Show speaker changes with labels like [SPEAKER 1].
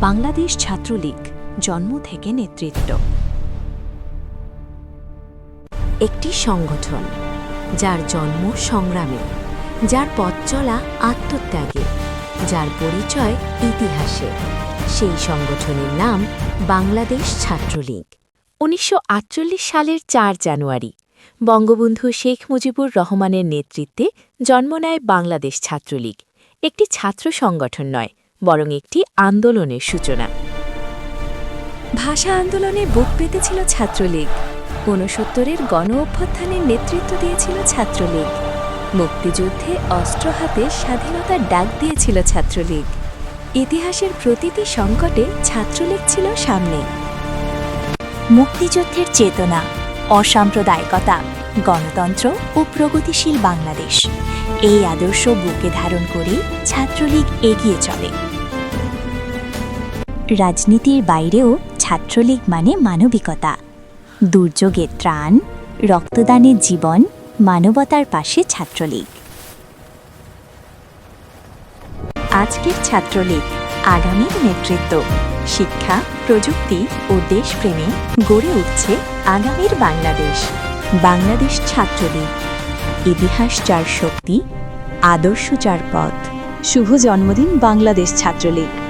[SPEAKER 1] বাংলাদেশ ছাত্রলীগ জন্ম থেকে নেতৃত্ব। একটি সংগঠন, যার জন্ম সংগ্রামে, যার পথ চলা আত্মত্যাগে, যার পরিচয় ইতিহাসে। সেই সংগঠনের নাম বাংলাদেশ ছাত্রলীগ। উনিশশো আটচল্লিশ সালের চার জানুয়ারি, বঙ্গবন্ধু শেখ মুজিবুর রহমানের নেতৃত্বে জন্ম নেয় বাংলাদেশ ছাত্রলীগ। একটি ছাত্র সংগঠন নয় বরং একটি আন্দোলনের সূচনা। ভাষা আন্দোলনে বুক পেতেছিল ছাত্রলীগ। ঊনসত্তরের গণ অভ্যুত্থানের নেতৃত্ব দিয়েছিল ছাত্রলীগ। মুক্তিযুদ্ধে অস্ত্র হাতে স্বাধীনতার ডাক দিয়েছিল ছাত্রলীগ। ইতিহাসের প্রতিটি সংকটে ছাত্রলীগ ছিল সামনে। মুক্তিযুদ্ধের চেতনা, অসাম্প্রদায়িকতা গণতন্ত্র ও প্রগতিশীল বাংলাদেশ। এই আদর্শ বুকে ধারণ করে ছাত্রলীগ এগিয়ে চলে। রাজনীতির বাইরেও ছাত্রলীগ মানে মানবিকতা। দুর্যোগে ত্রাণ, রক্তদানের জীবন, মানবতার পাশে ছাত্রলীগ। আজকের ছাত্রলীগ আগামীর নেতৃত্ব, শিক্ষা, প্রযুক্তি ও দেশপ্রেমে গড়ে উঠছে আগামীর বাংলাদেশ। বাংলাদেশ ছাত্রলীগ। ইতিহাস চার শক্তি আদর্শ চার পথ।
[SPEAKER 2] শুভ জন্মদিন বাংলাদেশ ছাত্রলীগ।